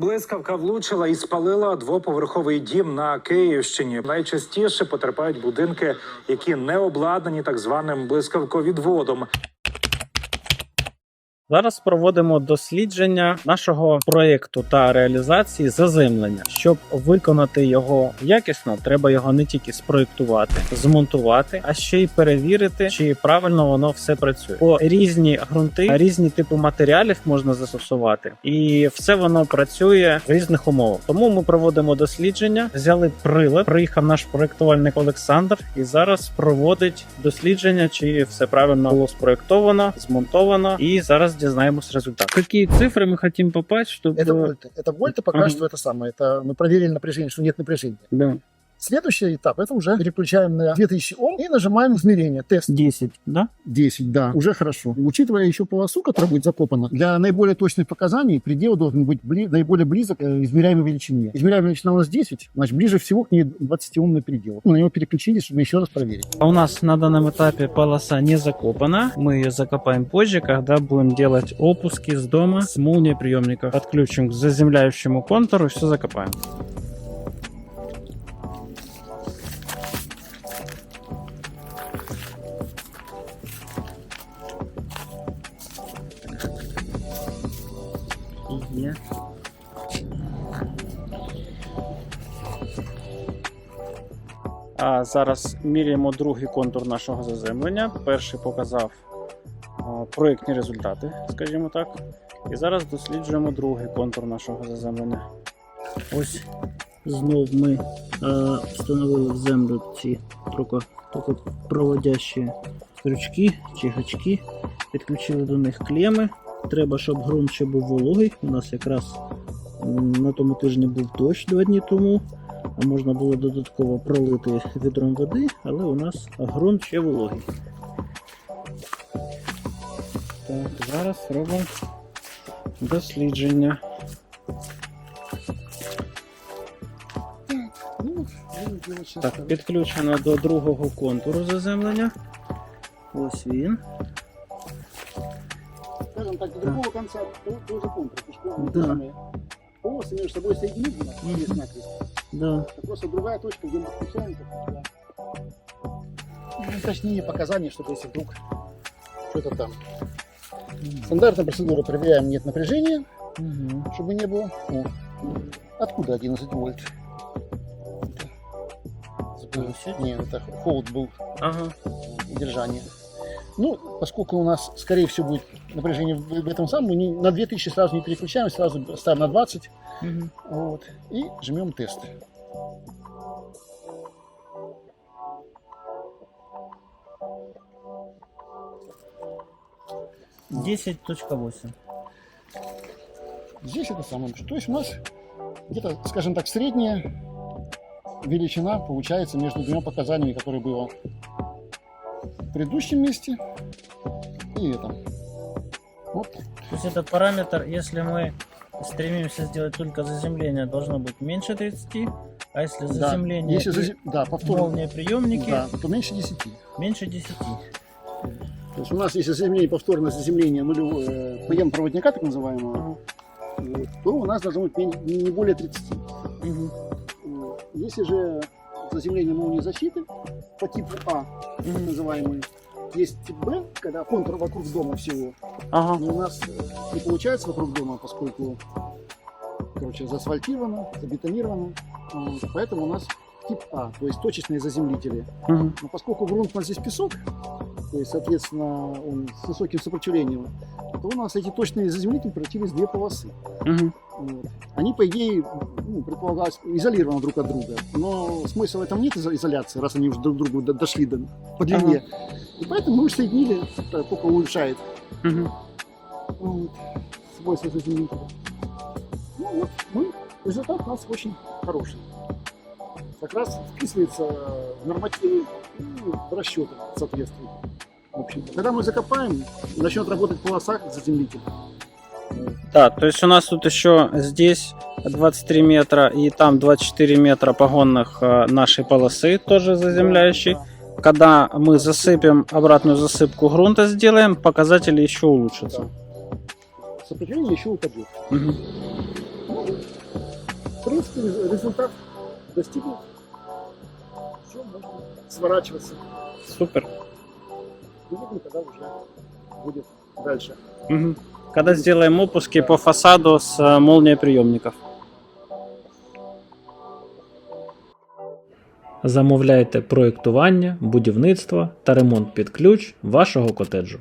Блискавка влучила і спалила двоповерховий дім на Київщині. Найчастіше потерпають будинки, які не обладнані так званим блискавковідводом. Зараз проводимо дослідження нашого проєкту та реалізації заземлення. Щоб виконати його якісно, треба його не тільки спроєктувати, змонтувати, а ще й перевірити, чи правильно воно все працює. По різні ґрунти, різні типи матеріалів можна застосувати, і все воно працює в різних умовах. Тому ми проводимо дослідження, взяли прилад. Приїхав наш проєктувальник Олександр, і зараз проводить дослідження, чи все правильно було спроєктовано, змонтовано, і зараз дізнаємось результат. Які цифри ми хочемо попасть, щоб Это вольты. Это вольты пока Мгм. что это самое. Это мы проверили напряжение, что нет напряжения. Да. Следующий этап, это уже переключаем на 2000 Ом и нажимаем измерение, тест. 10, да? 10, да, уже хорошо. Учитывая еще полосу, которая будет закопана, для наиболее точных показаний предел должен быть бли- наиболее близок к э, измеряемой величине. Измеряемая величина у нас 10, значит, ближе всего к ней 20-умный предел. Мы на него переключились, чтобы еще раз проверить. А у нас на данном этапе полоса не закопана. Мы ее закопаем позже, когда будем делать опуски с дома с молниеприемников. Подключим к заземляющему контуру и все закопаем. А зараз міряємо другий контур нашого заземлення. Перший показав проєктні результати, скажімо так. І зараз досліджуємо другий контур нашого заземлення. Ось знов ми е, встановили в землю ці проводящі крючки чи гачки, підключили до них клеми. Треба, щоб ґрунт ще був вологий. У нас якраз на тому тижні був дощ два дні тому А можна було додатково пролити відром води, але у нас ґрунт ще вологий. Так, зараз робимо дослідження. Ну, будем делать сейчас Так, підключено до другого контуру заземлення. Ось він. скажем так, до другого конца того- того же контура, пешком Да. самые полосы между собой соединены, Мгм. есть накрест. Да. Это просто другая точка, где мы да. Ну, Точнее показания, чтобы если вдруг что-то там. Стандартная процедура проверяем, нет напряжения, Угу. чтобы не было. О, откуда 11 вольт? Нет, это холод был Ага. удержание. Ну, поскольку у нас, скорее всего, будет напряжение в этом самом, мы не- на 2000 сразу не переключаем, сразу ставим на 20. Угу. Вот, и жмем тест. Десять точка восемь. Здесь это самое. То есть у нас где-то, скажем так, средняя величина получается между двумя показаниями, которые было в предыдущем месте и этом. То есть этот параметр, если мы стремимся сделать только заземление, должно быть меньше 30, а если Да, заземление Если и зазе- да, повторно, молния приемники да, то меньше 10. меньше 10. То есть у нас, если заземление, повторное заземление нулевое, э, ПМ проводника, так называемого, то у нас должно быть не более 30. Угу. Если же заземление молнии защиты по типу А, так называемый, есть тип Б, когда контур вокруг дома всего, Ага. но у нас э, не получается вокруг дома, поскольку, короче, заасфальтировано, забетонировано, Вот, поэтому у нас тип А, то есть точечные заземлители. Угу. Но поскольку грунт у нас здесь песок, то есть, соответственно, он с высоким сопротивлением, то у нас эти точные заземлители превратились в две полосы. Угу. Вот. Они, по идее, ну, предполагалось, изолированы друг от друга. Но смысла в этом нет изо- изоляции, раз они уже друг к другу до- дошли до, по длине. И поэтому мы соединили, это только улучшает Угу. вот, свойства заземлителя. Ну вот, мы, результат у нас очень хороший. Как раз вписывается в нормативы, ну, в расчеты соответствует. В общем, когда мы закопаем, начнет работать полоса заземлителя. Да, то есть у нас тут еще здесь 23 метра и там 24 метра погонных э, нашей полосы, тоже заземляющей. Когда мы засыпем обратную засыпку грунта сделаем, показатели еще улучшатся. Да. сопротивление еще упадет. Мгм. В принципе, рез- результат достигнут. Все, можно сворачиваться. Супер. И видим, когда уже будет дальше. Мгм. Когда сделаем опуски по фасаду с э, молниеприемников. Замовляйте проєктування, будівництво та ремонт під ключ вашого котеджу.